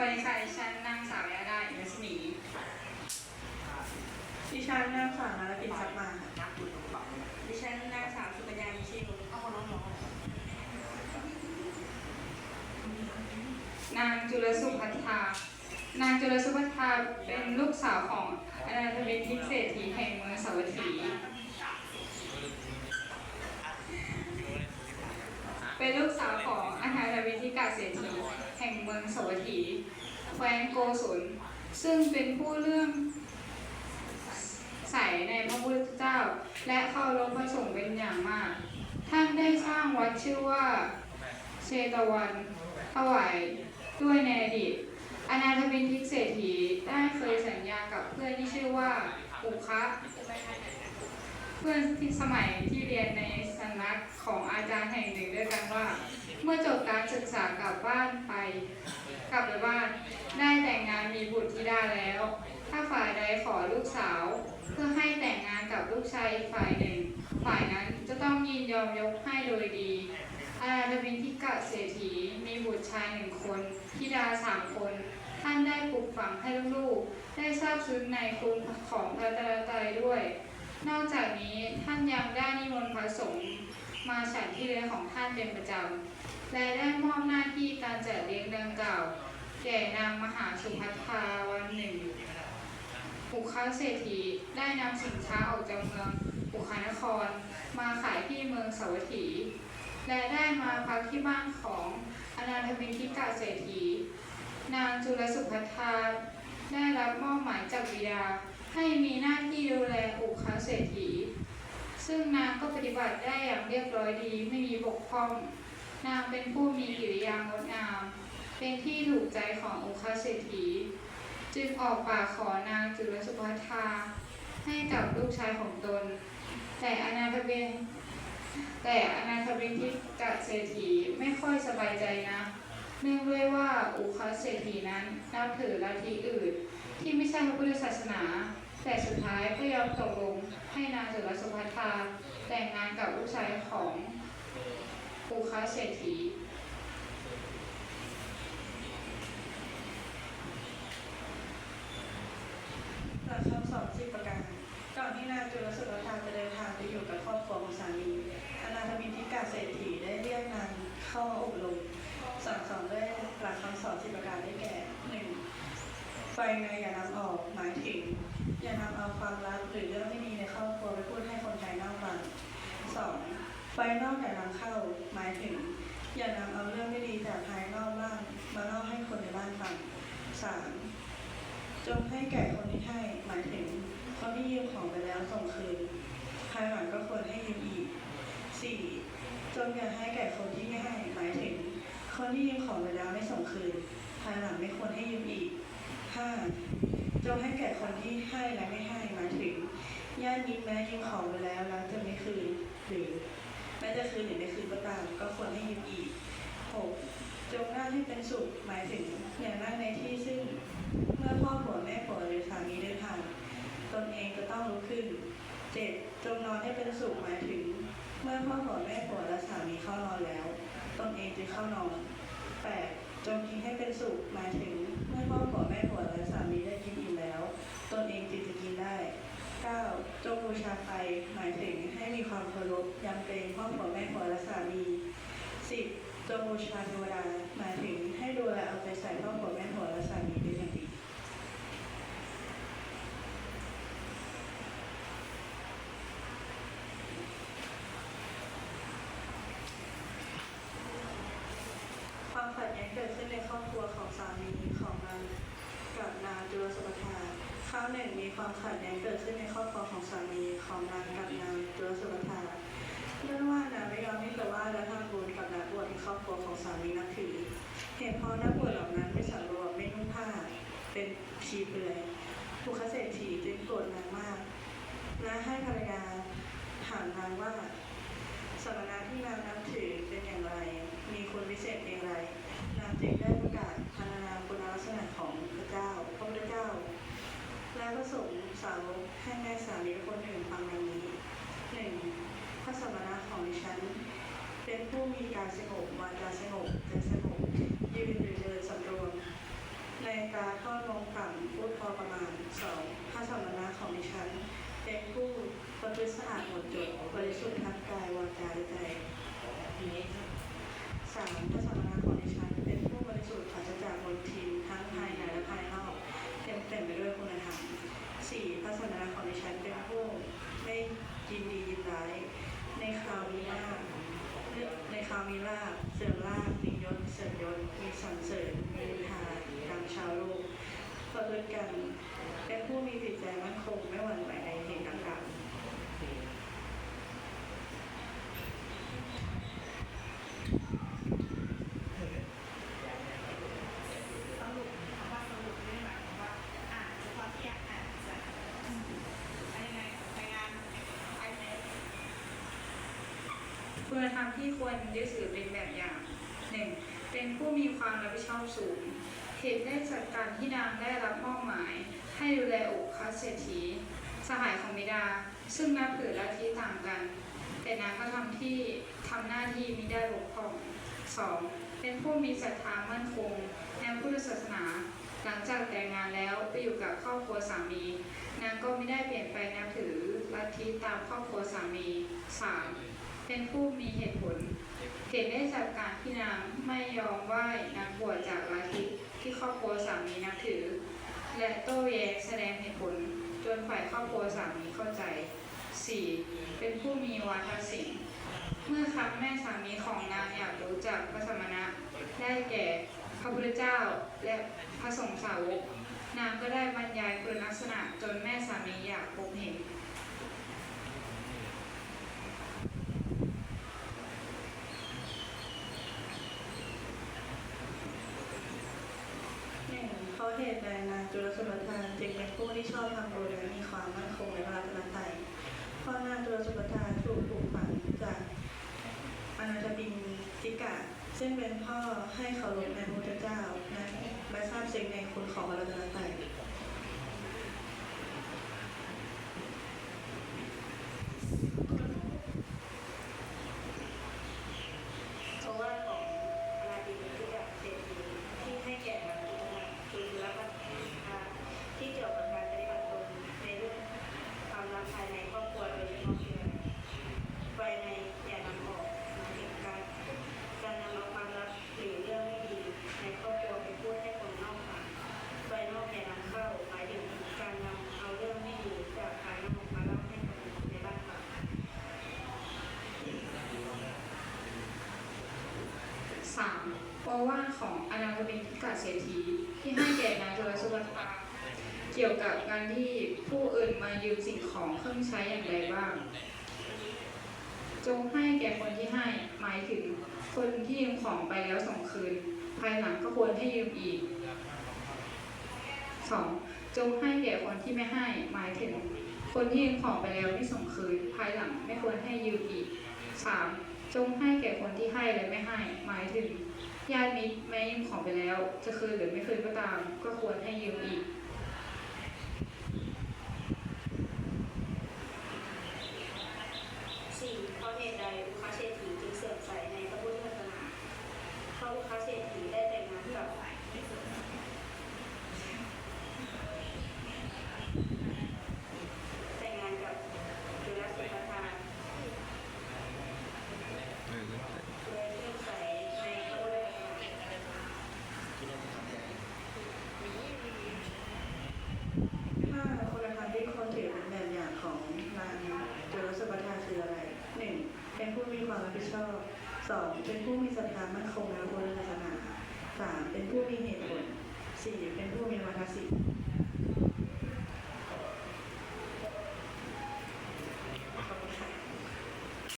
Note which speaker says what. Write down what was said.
Speaker 1: วัสดีค่ะดิฉันนางสาวยาดาอินสมี
Speaker 2: ดิฉันนางสาวนารปินสักมาค่ะ
Speaker 3: ดิฉันนางสาวสุกัญญามิชิรุเอาคนน้อง
Speaker 1: นางจุลสุพัฒนานางจุลสุพัฒนาเป็นลูกสาวของอนาถวิทย์เศรษฐีแห่งเมืองสาวัตถี เป็นลูกสาวของอนาถวิทย์กาเศรษฐี ห่งเมืองสวัตถีแคว้นโกศลซึ่งเป็นผู้เลื่อมใสในพระพุทธเจ้า และเคารพพระสงฆ์เป็นอย่างมาก ท่านได้สร้างวัดชื่อว่าเชตวันถวายด้วยในอดีตอนาถบินทิกเศรษฐีได้เคยสัญญากับเพื่อนที่ชื่อว่าอุคะ พื่อนที่สมัยที่เรียนในสำนักของอาจารย์แห่งหนึ่งด้วยกันว่า เมื่อจบการศึกษากลับบ้านไป กลับไปบ้านได้แต่งงานมีบุตรธิดาแล้ว ถ้าฝ่ายใดขอลูกสาว เพื่อให้แต่งงานกับลูกชายฝ่ายหนึ่ง ฝ่ายนั้นจะต้องยินยอมยกให้โดยดีอาณาบินทิกะเศรษฐีมีบุตรชายหนึ่งคนธิดาสามคน ท่านได้ปลูกฝังให้ลูกๆได้ทราบซึ้งในคุณของพระตรัตรัยด้วย นอกจากนี้ท่านยังได้นิมนต์พระสงฆ์มาฉันที่เรือของท่านเป็นประจำ และได้มอบหน้าที่การจัดเลี้ยงดังกล่าว แก่นางมหาสุภัททาวันหนึ่งปุคาเศรษฐีได้นำสินค้าออกจากเมืองปุคานคร มาขายที่เมืองสาวัตถี และได้มาพักที่บ้านของอนาถบินทิกาเศรษฐี นางจุลสุภัททาได้รับมอบหมายจากบิดา ให้มีหน้าที่ดูแลอุคาเศรษฐี ซึ่งนางก็ปฏิบัติได้อย่างเรียบร้อยดีไม่มีบกพร่อง นางเป็นผู้มีกิริยางดงาม เป็นที่ถูกใจของอุคาเศรษฐี จึงออกปากขอนางจุลสุภัทาให้กับลูกชายของตน แต่อนาถเบนแต่อนาถบินทิกะเศรษฐีไม่ค่อยสบายใจนะเนื่องด้วยว่าอุคาเศรษฐีนั้นนับถือลัทธิอื่น ที่ไม่ใช่พระพุทธศาสนา แต่สุดท้ายก็ยอมตกลงให้นางจุลสุภัททาแต่งงานกับลูกชายของอุคาเศรษฐี
Speaker 2: หลักคำสอนสิบประการก่อนที่นางจุลสุรธาจะเดินทางไปอยู่กับครอบครัวของสามีอนาถบินทิกาเศรษฐีได้เรียกนางเข้ามาอบรมสั่งสอนด้วยหลักคำสอนสิบประการได้แก่หนึ่ง ไฟในอย่านำออกหมายถึง อย่านำเอาความลับหรือเรื่องไม่ดีในครอบครัวไปพูดให้คนภายนอกฟังสองไฟนอกอย่านำเข้าหมายถึง อย่านำเอาเรื่องไม่ดีจากภายนอกบ้านมาเล่าให้คนในบ้านฟังสามจงให้แก่คนที่ให้หมายถึงคนที่ยืมของไปแล้วส่งคืนภายหลังก็ควรให้ยืมอีก 4. จงอย่าให้แก่คนที่ไม่ให้หมายถึงคนที่ยืมของไปแล้วไม่ส่งคืนภายหลังไม่ควรให้ยืมอีก 5. จงให้แก่คนที่ให้และไม่ให้หมายถึงญาติมิตรแม้ยืมของไปแล้วแล้วจะไม่คืนหรือแม้จะคืนหรือไม่คืนก็ตามก็ควรให้ยืมอีก 6. จงนั่งให้เป็นสุขหมายถึงอย่างนั่งในที่ซึ่งเมื่อพ่อผัวแม่ผัวหรือสามีเดินทางตนเองจะต้องลุกขึ้น 7. จงนอนให้เป็นสุขหมายถึง เมื่อพ่อผัวแม่ผัวและสามีเข้านอนแล้วตนเองจึงเข้านอน 8. จงกินให้เป็นสุขหมายถึง ให้พ่อผัวแม่ผัวและสามีได้กินอิ่มแล้ว ตนเองจิตจะกินได้ 9. จงบูชาไฟหมายถึงให้มีความเคารพยำเกรงพ่อผัวแม่ผัวและสามี 10. จงบูชาเทวดาหมายถึงให้ดูแลเอาใจใส่พ่อผัวแม่ผัวและสามีขัดแย้งเกิดขึ้นในครอบครัวของสามีของนางกับนางจุลสุภทาคราวหนึ่งมี ความขัดแย้งเกิดขึ้นในครอบครัวของสามีของนางกับนางจุลสุภทาเนื่องว่านางไม่ยอมให้แต่ว่าและทำบุญกับนักบวชที่ครอบครัวของสามีนับถือเหตุเพราะนักบวชเหล่านั้นไม่สำรวมไม่นุ่งผ้า เป็นชีเปลือยภูคเศรษฐีจึงโกรธนางมากและให้ภรรยาถามนางว่าสมณะที่นางนับถือเป็นอย่างไร มีคุณวิเศษเพียงไร นางจึงได้ และประสงค์สาวกให้แม่สามีคนอื่นฟังดังนี้หนึ่งพระสมณะของดิฉัน เป็นผู้มีการสงบวาจาสงบใจสงบยืนหรือเดินสำรวมกาทอดลงต่ำพูดพอประมาณสองพระสมณะของดิฉัน เป็นผู้ประพฤติสะอาดหมดจดบริสุทธิ์ทั้งกายวาจาและใจสามพระสมณะของดิฉัน เป็นผู้บริสุทธิ์ปราศจากมลทินทั้งภายในและภายนอกเต็มเต็มไปด้วยคุณธรรมสี่พระสมณะของดิฉันเป็นผู้ไม่ยินดียินร้าย ในคราวมีลาภในคราวมีลาภเสื่อมลาภมียศเสื่อมยศมีสรรเสริญมีนินทาดังชาวโลก กัน เป็นผู้มีจิตใจมั่นคงไม่หวั่นไหวในเหตุต่างๆ
Speaker 3: สรุปคำว่าสรุปไม่ได้หมายความว่าอ่านเฉพาะที่อยาการรายงานไอเน็ต
Speaker 1: คุณธรรมที่ควรยึดถือเป็นแบบอย่างหนึ่งเป็นผู้มีความรับผิดชอบสูง เหตุได้จากการที่นางได้รับมอบหมาย ให้ดูแลอุคาเศรษฐีสหายของบิดา ซึ่งนับถือลัทธิต่างกัน แต่นางก็ทำที่ทำหน้าที่มิได้บกพร่อง 2. เป็นผู้มีศรัทธามั่นคงในพุทธศาสนา หลังจากแต่งงานแล้วไปอยู่กับครอบครัวสามี นางก็ไม่ได้เปลี่ยนไปนับถือลัทธิตามครอบครัวสามี 3. เป็นผู้มีเหตุผล เหตุได้จากการที่นางไม่ยอมไหว้นักบวชจากล ที่ครอบครัวสามีนับถือ และโต้แย้งแสดงเหตุผลจนฝ่ายครอบครัวสามีเข้าใจ 4. เป็นผู้มีวาทศิลป์เมื่อครั้งแม่สามีของนางอยากรู้จักพระสมณะได้แก่พระพุทธเจ้าและพระสงฆ์สาวกนางก็ได้บรรยายคุณลักษณะจนแม่สามีอยากพบเห็น
Speaker 2: งเพราะเหตุใดนางจุลสุปทานจึงเป็นผู้ที่ ชอบทำบุญและมีความมั่นคงในพระรัตนตรัยพ่อหน้างจุลสุปทานถูกปลูกฝังจากอนาถบินจิกะ ซึ่งเป็นพ่อให้เคารพในพระพุทธเจ้าและและทราบซึ้งในคุณของพระรัตนตรย
Speaker 3: เพราะว่าของอนาดีที่แบบเศรษฐีที่ให้แก่นางจุลคือรับประทานที่เกี่ยวกับการปฏิบัติตนในเรื่องความรักภายในครอบครัวโดยเฉพาะคือภายในอย่านำออกหมายถึงการการนำเอาความรักหรือเรื่องไม่ดีในครอบครัวไปพูดให้คนนอกฟังภายนอกอย่านำเข้าหมายถึงการนำเอาเรื่องไม่ดีจากภายนอกมาเล่าให้คนในบ้านฟัง
Speaker 1: 3. โอวาของอนาถบินทิกาเศรษฐีที่ให้แก่นางจุลสุปทาเกี่ยวกับการที่ผู้อื่นมายืมสิ่งของเครื่องใช้อย่างไรบ้าง จงให้แก่คนที่ให้หมายถึงคนที่ยืมของไปแล้วส่งคืน ภายหลังก็ควรให้ยืมอีก 2. จงให้แก่คนที่ไม่ให้หมายถึง คนที่ยืมของไปแล้วไม่ส่งคืน ภายหลังไม่ควรให้ยืมอีก 3. จงให้แก่คนที่ให้และไม่ให้ หมายถึงญาติมิตรแม้ยืมของไปแล้ว จะคืนหรือไม่คืนก็ตาม ก็ควรให้ยืมอีก
Speaker 3: สี่เพราะเหตุใดอุคาเศรษฐีจึงเสื่อมใสในพระพุทธศาสนาเพราะอุคาเศรษฐีได้แต่งงานกับแต่งงานกับจุลสุปทานเลยเลื่อมใสในพระพุทธศาสนา
Speaker 2: ถ้าคุณธรรมที่ควรถือเป็นแบบอย่างของนางจุลสุปทานคืออะไรหนึ่งเป็นผู้มีความรับผิด ชอบสองเป็นผู้มีศรัทธามั่นคงในพระพุทธศาสนาสามเป็นผู้มีเหตุผลสี่เป็นผู้มีวาทศิลป์